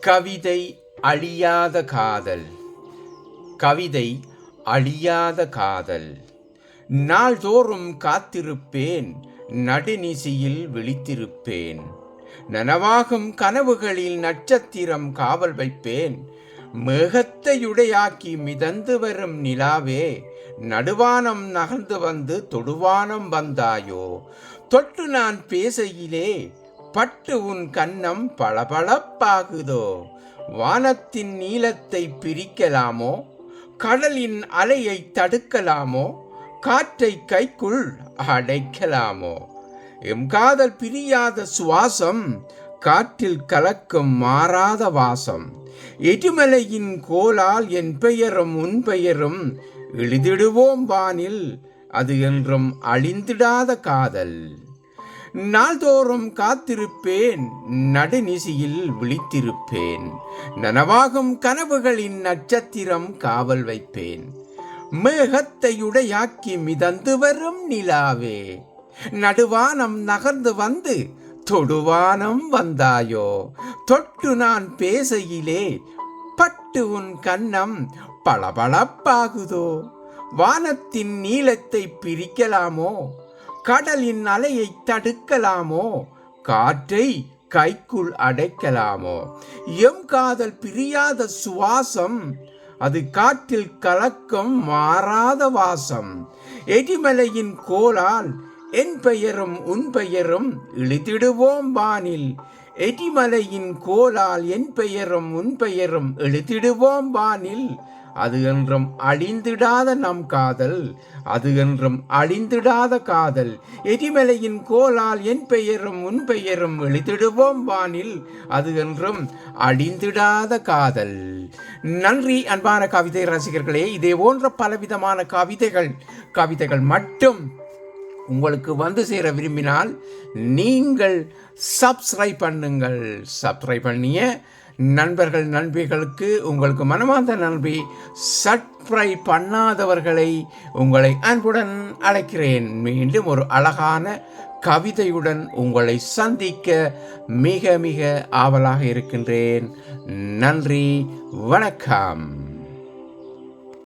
கவிதை அழியாத காதல். கவிதை அழியாத காதல். நாள்தோறும் காத்திருப்பேன் நடுநிசியில் விழித்திருப்பேன். நனவாகும் கனவுகளில் நட்சத்திரம் காவல் வைப்பேன். மேகத்தையுடையாக்கி மிதந்து வரும் நிலாவே நடுவானம் நகர்ந்து வந்து தொடுவானம் வந்தாயோ? தொட்டு நான் பேசையிலே பட்டு உன் கன்னம் பளபளப்பாகுதோ? வானத்தின் நீளத்தை பிரிக்கலாமோ? கடலின் அலையை தடுக்கலாமோ? காற்றை கைக்குள் அடைக்கலாமோ? எம் காதல் பிரியாத சுவாசம் காற்றில் கலக்கும் மாறாத வாசம். எரிமலையின் கோலால் என் பெயரும் உன் பெயரும் எழுதிடுவோம் வானில் அது என்றும் அழிந்திடாத காதல். நாள்தோறும் காத்திருப்பேன் நடுநிசியில் விழித்திருப்பேன். நனவாகும் கனவுகளின் நட்சத்திரம் காவல் வைப்பேன். மேகத்தையுடையாக்கி மிதந்து வரும் நிலாவே நடுவானம் நகர்ந்து வந்து தொடுவானம் வந்தாயோ? தொட்டு நான் பேசையிலே பட்டு உன் கன்னம் பளபளப்பாகுதோ? வானத்தின் நீளத்தை பிரிக்கலாமோ? கடலின் அலையை தடுக்கலாமோ? காற்றை கைக்குள் அடைக்கலாமோ? எம் காதல் பிரியாத சுவாசம் அது காற்றில் கலக்கம் மாறாத வாசம். எரிமலையின் கோலால் என் பெயரும் உன் பெயரும் இழுத்திடுவோம் வானில். எரிமலையின் கோலால் என் பெயரும் உன் பெயரும் எழுத்திடுவோம் வானில். அது என்றும் அழிந்திடாத நம் காதல் அது என்றும் அழிந்திடாத காதல். எரிமலையின் கோலால் என் பெயரும் உன் பெயரும் எழுதிடுவோம் வானில் அது என்றும் அழிந்திடாத காதல். நன்றி அன்பான கவிதை ரசிகர்களே. இதே போன்ற பலவிதமான கவிதைகள் கவிதைகள் மட்டும் உங்களுக்கு வந்து சேர விரும்பினால் நீங்கள் சப்ஸ்கிரைப் பண்ணுங்கள். சப்ஸ்கிரைப் பண்ணிய நண்பர்கள் நண்பிகளுக்கு உங்களுக்கு மனமார்ந்த நன்றி. சப்ஸ்கிரைப் பண்ணாதவர்களை உங்களை அன்புடன் அழைக்கிறேன். மீண்டும் ஒரு அழகான கவிதையுடன் உங்களை சந்திக்க மிக மிக ஆவலாக இருக்கின்றேன். நன்றி வணக்கம்.